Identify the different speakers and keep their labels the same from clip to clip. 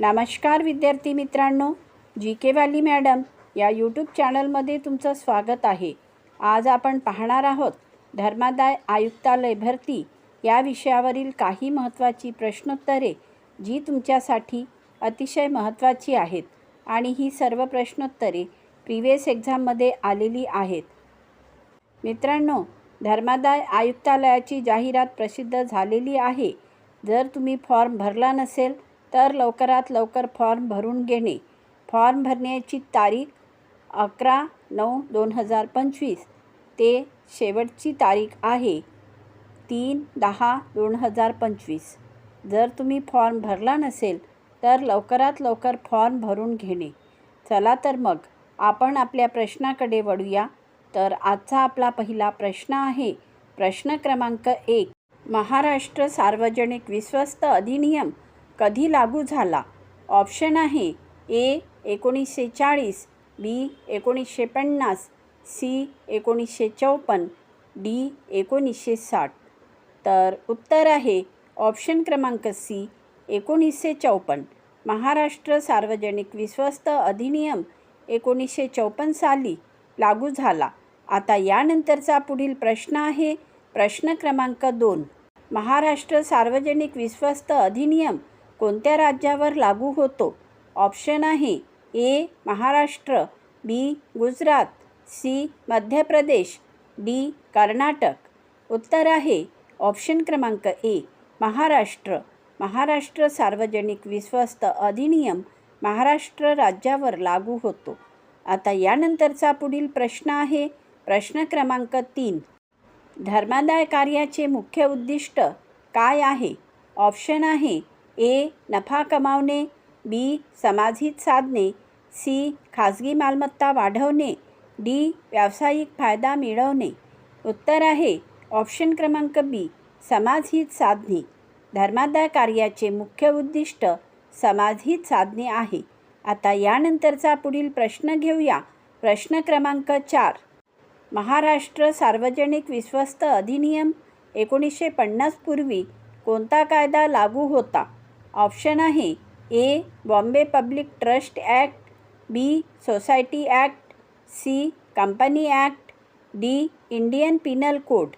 Speaker 1: नमस्कार विद्यार्थी मित्रांनो जी के वाली मॅडम या यूट्यूब चॅनलमध्ये तुमचं स्वागत आहे. आज आपण पाहणार आहोत धर्मादाय आयुक्तालय भरती या विषयावरील काही महत्त्वाची प्रश्नोत्तरे जी तुमच्यासाठी अतिशय महत्त्वाची आहेत आणि ही सर्व प्रश्नोत्तरे प्रिवियस एक्झाममध्ये आलेली आहेत. मित्रांनो धर्मादाय आयुक्तालयाची जाहिरात प्रसिद्ध झालेली आहे. जर तुम्ही फॉर्म भरला नसेल तर लवकरात लवकर फॉर्म भरून घेणे. फॉर्म भरण्याची तारीख अकरा नऊ दोन हजार पंचवीस. ते शेवटची तारीख आहे. तीन दहा दोन हजार पंचवीस. जर तुम्ही फॉर्म भरला नसेल तर लवकरात लवकर फॉर्म भरून घेणे. चला तर मग आपण आपल्या प्रश्नाकडे वळूया. तर आजचा आपला पहिला प्रश्न आहे. प्रश्न क्रमांक एक. महाराष्ट्र सार्वजनिक विश्वस्त अधिनियम कधी लागू झाला? ऑप्शन आहे ए एकोणीसशे चाळीस बी एकोणीसशे पन्नास सी एकोणीसशे चौपन्न डी एकोणीसशे साठ. तर उत्तर आहे ऑप्शन क्रमांक सी एकोणीसशे चौपन्न. महाराष्ट्र सार्वजनिक विश्वस्त अधिनियम एकोणीसशे चौपन्न साली लागू झाला. आता यानंतरचा पुढील प्रश्न आहे प्रश्न क्रमांक दोन. महाराष्ट्र सार्वजनिक विश्वस्त अधिनियम कोणत्या राज्यावर लागू होतो? ऑप्शन आहे A Maharashtra B Gujarat C Madhya Pradesh D Karnataka. उत्तर आहे ऑप्शन क्रमांक ए महाराष्ट्र. महाराष्ट्र सार्वजनिक विश्वस्त अधिनियम महाराष्ट्र राज्यावर लागू होतो. आता यानंतरचा पुढील प्रश्न आहे. प्रश्न क्रमांक तीन. धर्मादाय कार्याचे मुख्य उद्दिष्ट काय आहे? ऑप्शन आहे ए नफा कमावणे बी समाजहित साधणे सी खाजगी मालमत्ता वाढवणे डी व्यावसायिक फायदा मिळवणे. उत्तर आहे ऑप्शन क्रमांक बी समाजहित साधणे धर्मादाय कार्याचे मुख्य उद्दिष्ट समाजहित साधणे आहे. आता यानंतरचा पुढील प्रश्न घेऊया. प्रश्न क्रमांक चार. महाराष्ट्र सार्वजनिक विश्वस्त अधिनियम एकोणीसशे पन्नासपूर्वी कोणता कायदा लागू होता? ऑप्शन आहे A Bombay public trust act B society act C company act D Indian penal code.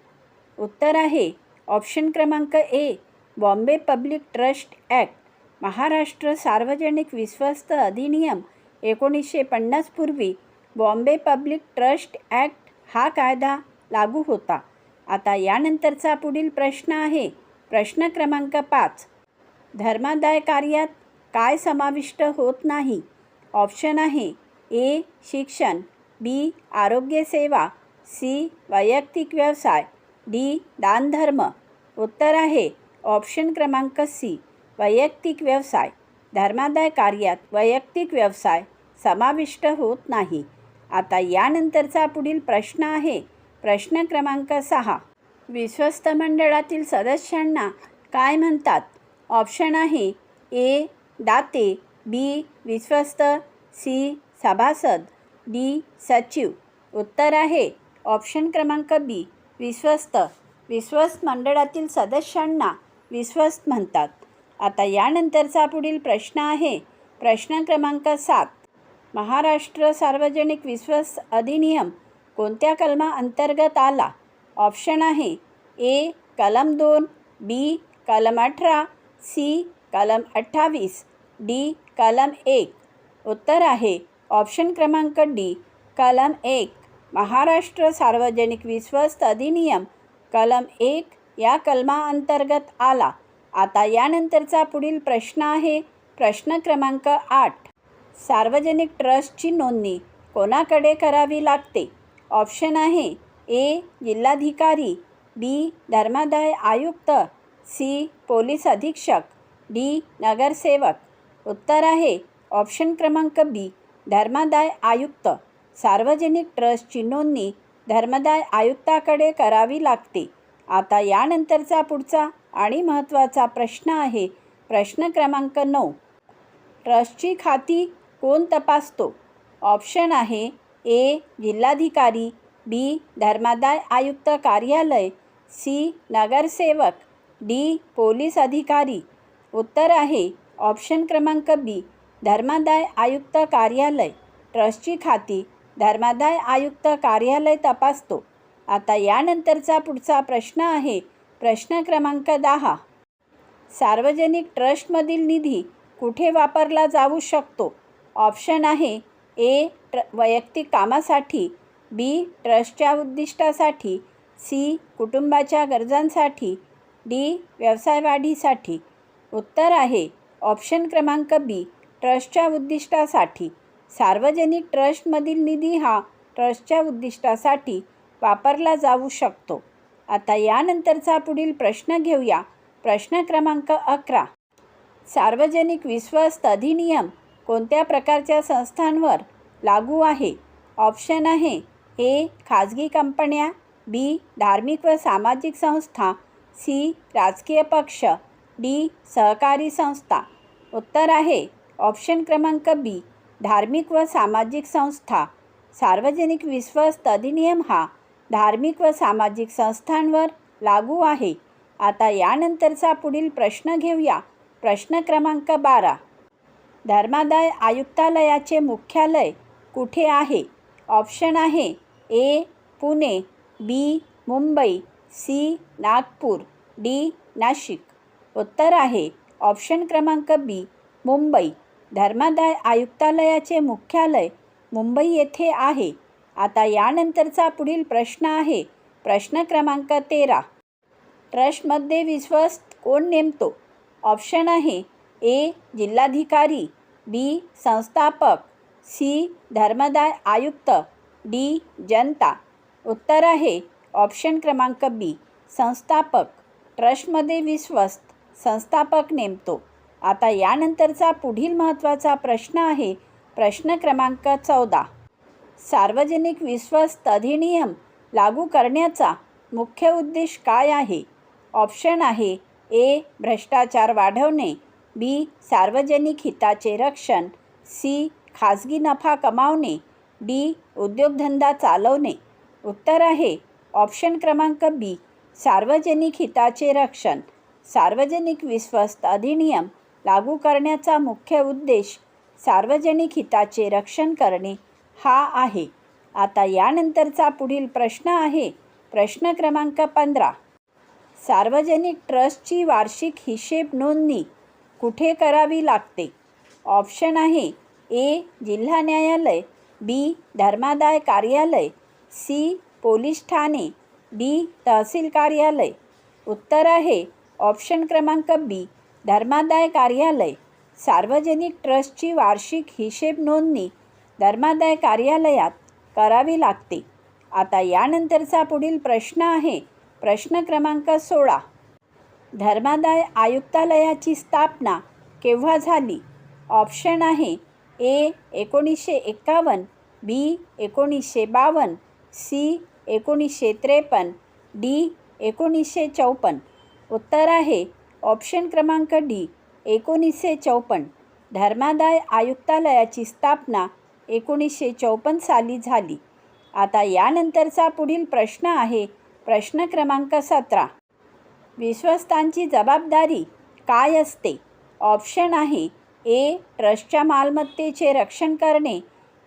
Speaker 1: उत्तर आहे ऑप्शन क्रमांक A Bombay public trust act Maharashtra सार्वजनिक विश्वस्त अधिनियम एकोणीसशे पन्नासपूर्वी बॉम्बे पब्लिक ट्रस्ट ॲक्ट हा कायदा लागू होता. आता यानंतरचा पुढील प्रश्न आहे प्रश्न क्रमांक पाच धर्मादाय कार्यात काय समाविष्ट होत नाही? ऑप्शन आहे ए शिक्षण बी आरोग्यसेवा सी वैयक्तिक व्यवसाय डी दानधर्म. उत्तर आहे ऑप्शन क्रमांक सी वैयक्तिक व्यवसाय. धर्मादाय कार्यात वैयक्तिक व्यवसाय समाविष्ट होत नाही. आता यानंतरचा पुढील प्रश्न आहे. प्रश्न क्रमांक सहा. विश्वस्त मंडळातील सदस्यांना काय म्हणतात? ऑप्शन आहे ए दाते बी विश्वस्त सी सभासद डी सचिव. उत्तर आहे ऑप्शन क्रमांक बी विश्वस्त. विश्वस्त मंडळातील सदस्यांना विश्वस्त म्हणतात. आता यानंतरचा पुढील प्रश्न आहे. प्रश्न क्रमांक सात. महाराष्ट्र सार्वजनिक विश्वस्त अधिनियम कोणत्या कलमा अंतर्गत आला? ऑप्शन आहे ए कलम दोन बी कलम अठरा सी कलम अठ्ठावीस डी कलम एक. उत्तर आहे. ऑप्शन क्रमांक डी कलम एक. महाराष्ट्र सार्वजनिक विश्वस्त अधिनियम कलम एक या कलमाअंतर्गत आला. आता यानंतरचा पुढील प्रश्न आहे. प्रश्न क्रमांक आठ. सार्वजनिक ट्रस्टची नोंदणी कोणाकडे करावी लागते? ऑप्शन आहे. ए जिल्हाधिकारी बी धर्मादाय आयुक्त सी. पोलीस अधीक्षक. डी. नगरसेवक. उत्तर आहे. ऑप्शन क्रमांक बी. धर्मादाय आयुक्त. सार्वजनिक ट्रस्टची नोंदणी धर्मदाय आयुक्ताकडे करावी लागते. आता यानंतरचा पुढचा आणि महत्त्वाचा प्रश्न आहे. प्रश्न क्रमांक नऊ. ट्रस्टची खाती कोण तपासतो? ऑप्शन आहे. ए. जिल्हाधिकारी. बी. धर्मादाय आयुक्त कार्यालय. सी. नगरसेवक. डी पोलीस अधिकारी. उत्तर आहे ऑप्शन क्रमांक बी धर्मादाय आयुक्त कार्यालय. ट्रस्टची खाती धर्मादाय आयुक्त कार्यालय तपासतो. आता यानंतरचा पुढचा प्रश्न आहे प्रश्न क्रमांक दहा. सार्वजनिक ट्रस्टमधील निधी कुठे वापरला जाऊ शकतो? ऑप्शन आहे ए ट्र वैयक्तिक कामासाठी बी ट्रस्टच्या उद्दिष्टासाठी सी कुटुंबाच्या गरजांसाठी डी. व्यवसाय वाढीसाठी उत्तर आहे. ऑप्शन क्रमांक बी. ट्रस्टच्या उद्दिष्टासाठी. सार्वजनिक ट्रस्टमधील निधी हा ट्रस्टच्या उद्दिष्टासाठी वापरला जाऊ शकतो. आता यानंतरचा पुढील प्रश्न घेऊया. प्रश्न क्रमांक अकरा. सार्वजनिक विश्वस्त अधिनियम कोणत्या प्रकारच्या संस्थांवर लागू आहे? ऑप्शन आहे. ए. खाजगी कंपन्या बी. धार्मिक व सामाजिक संस्था सी. राजकीय पक्ष डी. सहकारी संस्था. उत्तर आहे ऑप्शन क्रमांक बी. धार्मिक व सामाजिक संस्था. सार्वजनिक विश्वस्त अधिनियम हा धार्मिक व सामाजिक संस्थांवर लागू आहे. आता यानंतरचा पुढील प्रश्न घेऊया. प्रश्न क्रमांक बारा. धर्मादाय आयुक्तालयाचे मुख्यालय कुठे आहे? ऑप्शन आहे A. Pune B. Mumbai. C Nagpur. D Nashik. उत्तर आहे. ऑप्शन क्रमांक बी मुंबई. धर्मादाय आयुक्तालयाचे मुख्यालय मुंबई येथे आहे. आता यानंतरचा पुढील प्रश्न आहे. प्रश्न क्रमांक तेरा. ट्रस्टमध्ये विश्वस्त कोण नेमतो? ऑप्शन आहे. ए जिल्हाधिकारी. बी संस्थापक. सी धर्मदाय आयुक्त. डी जनता. उत्तर आहे. ऑप्शन क्रमांक बी संस्थापक. ट्रस्टमध्ये विश्वस्त संस्थापक नेमतो. आता यानंतरचा पुढील महत्त्वाचा प्रश्न आहे प्रश्न क्रमांक चौदा. सार्वजनिक विश्वस्त अधिनियम लागू करण्याचा मुख्य उद्देश काय आहे? ऑप्शन आहे ए भ्रष्टाचार वाढवणे बी सार्वजनिक हिताचे रक्षण सी खाजगी नफा कमावणे डी उद्योगधंदा चालवणे. उत्तर आहे ऑप्शन क्रमांक बी सार्वजनिक हिताचे रक्षण. सार्वजनिक विश्वस्त अधिनियम लागू करण्याचा मुख्य उद्देश सार्वजनिक हिताचे रक्षण करणे हा आहे. आता यानंतरचा पुढील प्रश्न आहे. प्रश्न क्रमांक पंधरा. सार्वजनिक ट्रस्टची वार्षिक हिशेब नोंदणी कुठे करावी लागते? ऑप्शन आहे ए जिल्हा न्यायालय बी धर्मादाय कार्यालय सी पोलीस ठाणे डी तहसील कार्यालय. उत्तर आहे ऑप्शन क्रमांक बी धर्मादाय कार्यालय. सार्वजनिक ट्रस्टची वार्षिक हिशेब नोंदणी धर्मादाय कार्यालयात करावी लागते. आता यानंतरचा पुढील प्रश्न आहे प्रश्न क्रमांक सोळा. धर्मादाय आयुक्तालयाची स्थापना केव्हा झाली? ऑप्शन आहे ए एकोणीसशे एक्कावन्न बी एकोणीसशे बावन्न सी एकोणीसशे त्रेपन्न डी एकोणीसशे चौपन्न. उत्तर आहे ऑप्शन क्रमांक डी एकोणीसशे चौपन्न. धर्मादाय आयुक्तालयाची स्थापना एकोणीसशे चौपन्न साली झाली. आता यानंतरचा पुढील प्रश्न आहे प्रश्न क्रमांक सतरा. विश्वस्तांची जबाबदारी काय असते? ऑप्शन आहे ए ट्रस्टच्या मालमत्तेचे रक्षण करणे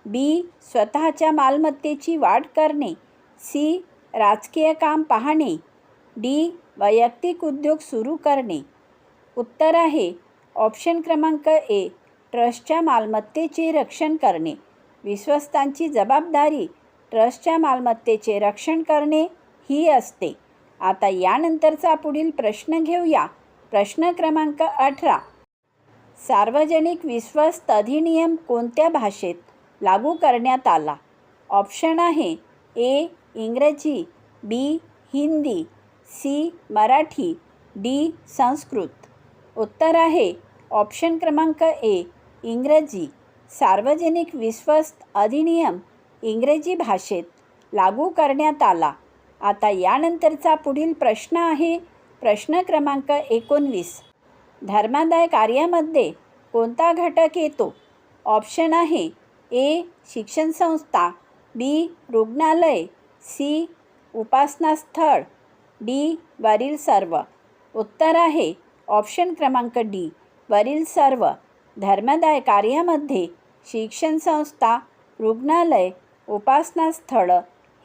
Speaker 1: बी स्वतःच्या मालमत्तेची वाढ करणे सी. राजकीय काम पाहणे. डी. वैयक्तिक उद्योग सुरू करणे. उत्तर आहे ऑप्शन क्रमांक ए ट्रस्टच्या मालमत्तेचे रक्षण करणे. विश्वस्तांची जबाबदारी ट्रस्टच्या मालमत्तेचे रक्षण करणे ही असते. आता यानंतरचा पुढील प्रश्न घेऊया. प्रश्न क्रमांक अठरा. सार्वजनिक विश्वस्त अधिनियम कोणत्या भाषेत लागू करण्यात आला? ऑप्शन आहे ए इंग्रजी B Hindi C Marathi D Sanskrit. उत्तर आहे ऑप्शन क्रमांक ए इंग्रजी. सार्वजनिक विश्वस्त अधिनियम इंग्रजी भाषेत लागू करण्यात आला. आता यानंतरचा पुढील प्रश्न आहे प्रश्न क्रमांक एकोणवीस. धर्मादाय कार्यामध्ये कोणता घटक येतो? ऑप्शन आहे ए शिक्षण संस्था बी रुग्णालय सी. उपासनास्थळ डी. वरील सर्व. उत्तर आहे. ऑप्शन क्रमांक डी. वरील सर्व. धर्मदाय कार्यामध्ये शिक्षण संस्था रुग्णालय उपासनास्थळं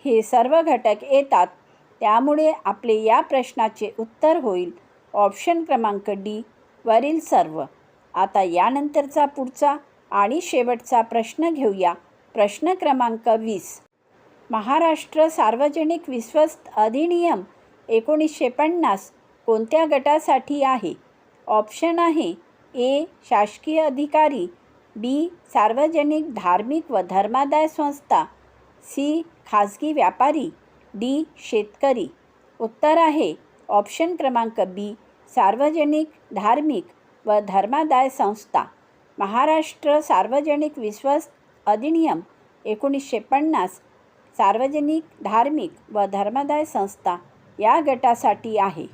Speaker 1: हे सर्व घटक येतात. त्यामुळे आपले या प्रश्नाचे उत्तर होईल. ऑप्शन क्रमांक डी. वरील सर्व. आता यानंतरचा पुढचा आणि शेवटचा प्रश्न घेऊया. प्रश्न क्रमांक वीस. महाराष्ट्र सार्वजनिक विश्वस्त अधिनियम एकोणीसशे पन्नास कोणत्या गटासाठी आहे? ऑप्शन आहे ए शासकीय अधिकारी बी सार्वजनिक धार्मिक व धर्मादाय संस्था सी खाजगी व्यापारी डी शेतकरी. उत्तर आहे ऑप्शन क्रमांक बी सार्वजनिक धार्मिक व धर्मादाय संस्था. महाराष्ट्र सार्वजनिक विश्वस्त अधिनियम एकोणीसशे पन्नास सार्वजनिक धार्मिक व धर्मादाय संस्था या गटासाठी आहे.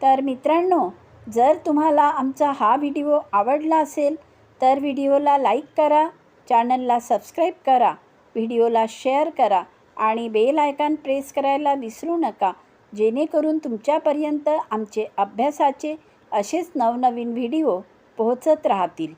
Speaker 1: तर मित्रांनो जर तुम्हाला आमचा हा व्हिडिओ आवडला असेल तर व्हिडिओला लाईक करा चॅनलला सबस्क्राईब करा व्हिडिओला शेअर करा आणि बेल आयकॉन प्रेस करायला विसरू नका जेणेकरून तुमच्यापर्यंत आमचे अभ्यासाचे असेच नवनवीन व्हिडिओ पोहोचत राहतील.